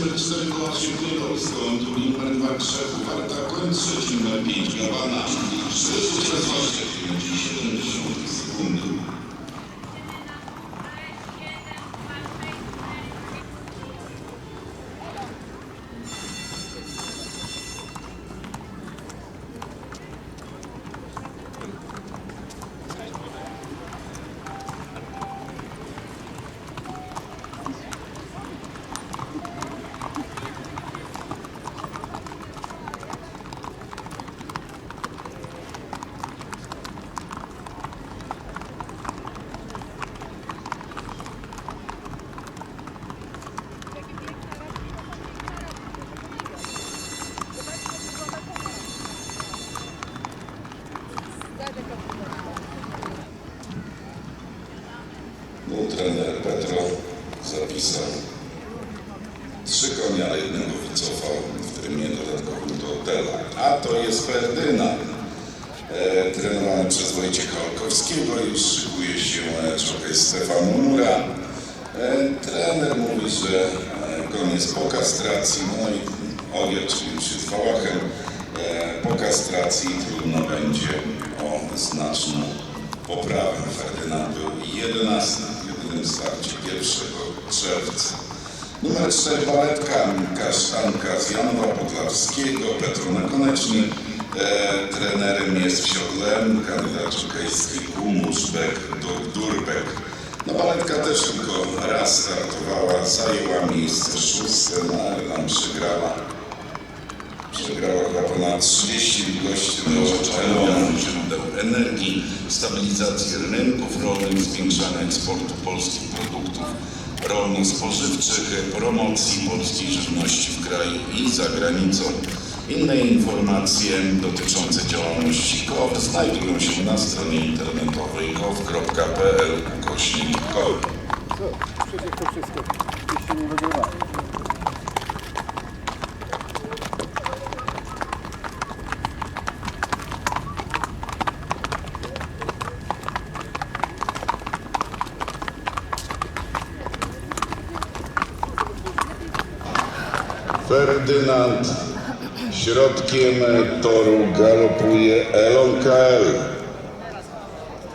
numer 4 koła Kwiatowsko, drugi numer 2 Krzew, Warta, koń trzeci numer 5 Gawana. 4,27 sekundy. Był trener Petro, zapisał trzy konia, ale jednego wycofał w terminie dodatkowym do hotela. A to jest Ferdynand, e, trenowany przez Wojciecha Olkowskiego. Już szykuje się e, człowiek Stefan Mura. E, trener mówi, że koniec po kastracji, no i ogier, czyli jest fałachem, e, po kastracji trudno będzie o znaczną poprawę. Ferdynand był 11 w jedynym starcie 1 czerwca. Numer 4 baletka Kasztanka z Janowa Podlawskiego, Petro Nakonieczny. E, trenerem jest w siodle kandydat czekajski Kumusz Bek do Durbek. No baletka też tylko raz startowała, zajęła miejsce szóste, no ale nam przegrała. Przegrała chyba ponad 30 gości do czerwonych źródeł energii, stabilizacji rynków rolnych, zwiększania eksportu polskich produktów rolno-spożywczych, promocji polskiej żywności w kraju i za granicą. Inne informacje dotyczące działalności KOW znajdują się na stronie internetowej kow.pl ukośnik KOW. Przecież to wszystko. Jeszcze nie wygrywa. Ferdynand środkiem toru galopuje Elon KL.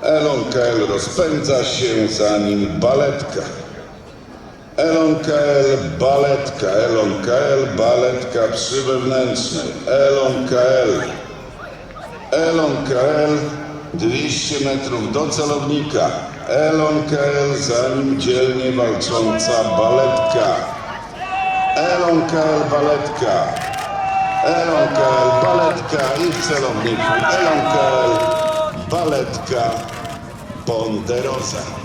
Elon KL rozpędza się za nim baletka. Elon KL, baletka, Elon KL, baletka przy wewnętrznej. Elon KL. Elon KL 200 metrów do celownika. Elon KL za nim dzielnie walcząca baletka. Elon KL Baletka. Elon KL Baletka i w celowniku Elon KL Baletka Ponderosa.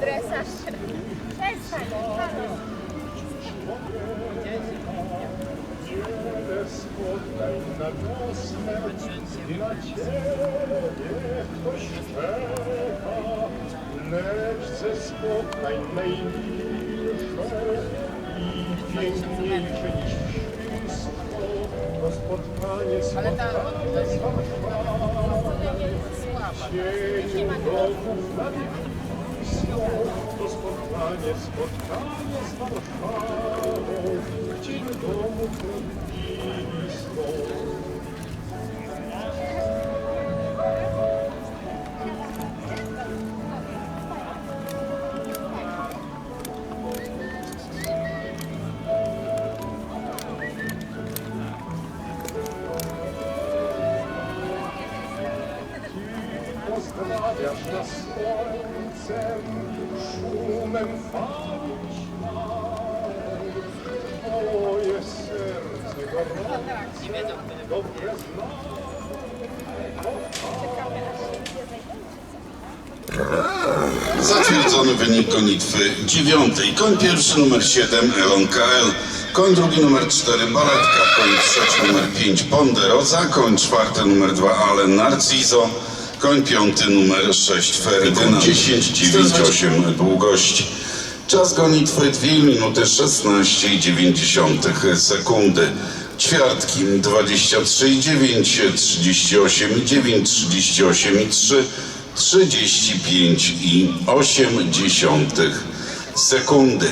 Dresaż. Przestań. wszystko to spotkanie, To spotkanie, spotkanie z Warszawą, w cieniu domów nad słońcem, szumem śniadania. Moje serce gorące, dobre. Zatwierdzony wynik gonitwy dziewiątej. Koń pierwszy numer 7 Elon KL. Koń drugi numer 4 Baletka. Koń trzeci numer 5 Ponderoza. Koń czwarty numer 2 Allen Narciso. Koń piąty numer 6 Ferdynand. 10, 9, 8 długości. Czas gonitwy 2 minuty 16,9 sekundy. Ćwiartki 23,9, 38,9, 38,3, 35,8 sekundy.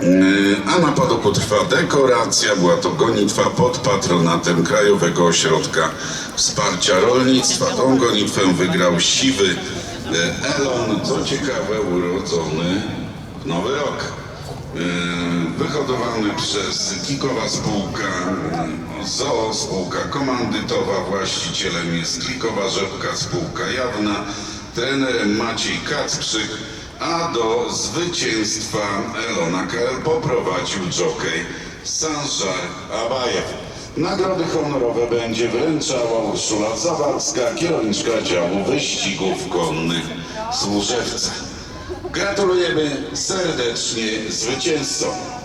Yy, A na padoku trwa dekoracja. Była to gonitwa pod patronatem Krajowego Ośrodka Wsparcia Rolnictwa. Tą gonitwę wygrał siwy yy, Elon, co ciekawe urodzony w Nowy Rok. Yy, Wyhodowany przez Kikowa Spółka ZOO, spółka komandytowa. Właścicielem jest Kikowa Rzepka, spółka jawna. Trenerem Maciej Kacprzyk. A do zwycięstwa Elona KL poprowadził jockey Sanżar Abajew. Nagrody honorowe będzie wręczała Urszula Zawarska, kierowniczka działu wyścigów konnych w Służewce. Gratulujemy serdecznie zwycięzcom.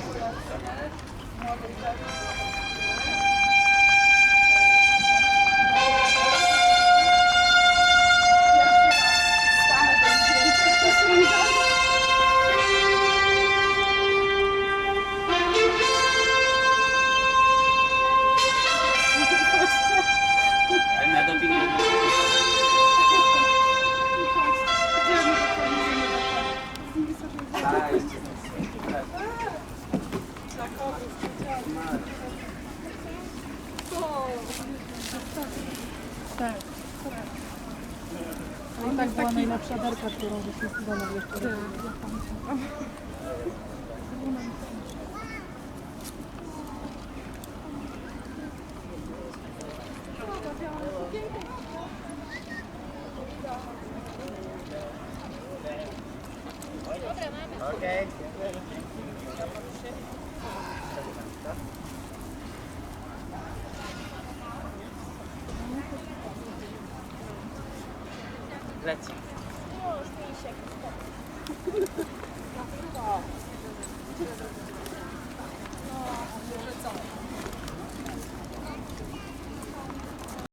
I tak była najlepsza derka, którą żeśmy Iwoną jeszcze robili. Okay. Leci.